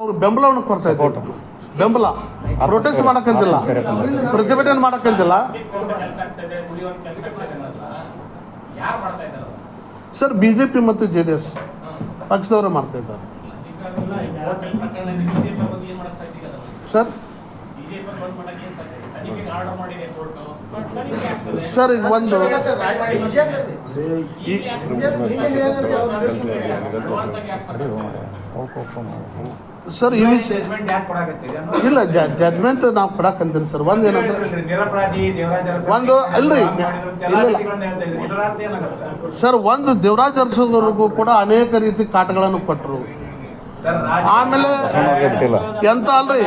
ಅವ್ರು ಬೆಂಬಲವನ್ನು ಕೊಡ್ತಾ ಇದ್ದಾರೆ ಬೆಂಬಲ ಪ್ರೊಟೆಸ್ಟ್ ಮಾಡಕ್ಕಂತಿಲ್ಲ ಪ್ರತಿಭಟನೆ ಮಾಡಕ್ಕಂತಿಲ್ಲ ಯಾರು ಮಾಡ್ತಾ ಇದ್ದಾರೆ ಸರ್ ಬಿ ಜೆ ಪಿ ಮತ್ತು ಜೆ ಡಿ ಎಸ್ ಪಕ್ಷದವರು ಮಾಡ್ತಾ ಇದ್ದಾರೆ? ಸರ್ ಸರ್ ಈಗ ಒಂದು ಈ ಸರ್ ಈ ವಿಷಯ ಇಲ್ಲ ಜಡ್ಜ್ಮೆಂಟ್ ನಾವು ಕೊಡಕ್ಕಂತೀನಿ ಸರ್. ಒಂದು ಏನಂದ್ರೆ ಒಂದು ಅಲ್ರಿ? ಸರ್? ಒಂದು ದೇವರಾಜ್ ಅರಸೋದವ್ರಿಗೂ ಕೂಡ ಅನೇಕ ರೀತಿ ಕಾಟಗಳನ್ನು ಕೊಟ್ಟರು ಆಮೇಲೆ ಎಂತ ಅಲ್ರಿ?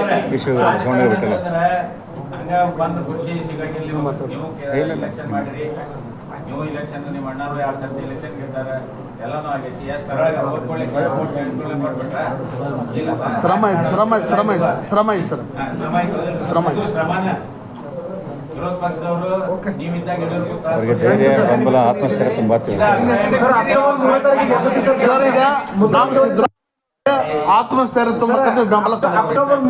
ಬಿಟ್ಟಿಲ್ಲ. ಅಂದ್ರೆ ಇಲೆಕ್ಷನ್ ನಿಮ್ಮ ಅಣ್ಣಾರು ಎರಡು ಸರ್ತಿ ಇಲೆಕ್ಷನ್ ಗೆದ್ದಾರೆ ಎಲ್ಲಾನು ಆಗೈತಿ. ಎಷ್ಟು ಸರಳ ಓದ್ಕೊಳ್ಳಿಕ್ಕೆ vote ಇಟ್ಕೊಳ್ಳಿಕ್ಕೆ ಕೊಟ್ಬಿಟ್ರಾ? ಇಲ್ಲ. ಶ್ರಮ ಐತಿ ಶ್ರಮ ಐತಿ ಶ್ರಮ ಐತಿ ಶ್ರಮ ಐತಿ ಸರ್. ಶ್ರಮ. ವಿರೋಧ ಪಕ್ಷದವರು ನೀವಿದ್ದಾಗ ಅವರಿಗೆ ಧೈರ್ಯ ಬೆಂಬಲ ಆತ್ಮಸ್ಥೈರ್ಯ ತುಂಬ ಸರ್ ಈಗ ನಾವು ಸಿದ್ದರಾಮಯ್ಯ ಆತ್ಮಸ್ಥೈರ್ಯ ತುಂಬಕ್ಕಂತ ಬೆಂಬಲ. ಅಕ್ಟೋಬರ್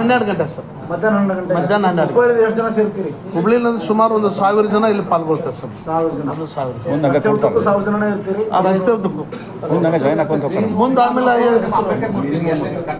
ಹನ್ನೆರಡು ಗಂಟೆ ಸರ್. ಮಧ್ಯಾಹ್ನ ಹನ್ನೆರಡು ಗಂಟೆ. ಮಧ್ಯಾಹ್ನ ಹನ್ನೆರಡು. ಎಷ್ಟು ಜನ ಸೇರ್ತೀರಿ? ಹುಬ್ಳಿಲಿಂದ ಸುಮಾರು ಒಂದು ಸಾವಿರ ಜನ ಇಲ್ಲಿ ಪಾಲ್ಗೊಳ್ತಾರೆ ಸರ್. ಸಾವಿರ ಜನ. ಅದು ಸಾವಿರ ಜನ. ಇರ್ತೀರಿ? ಮುಂದೆ ಆಮೇಲೆ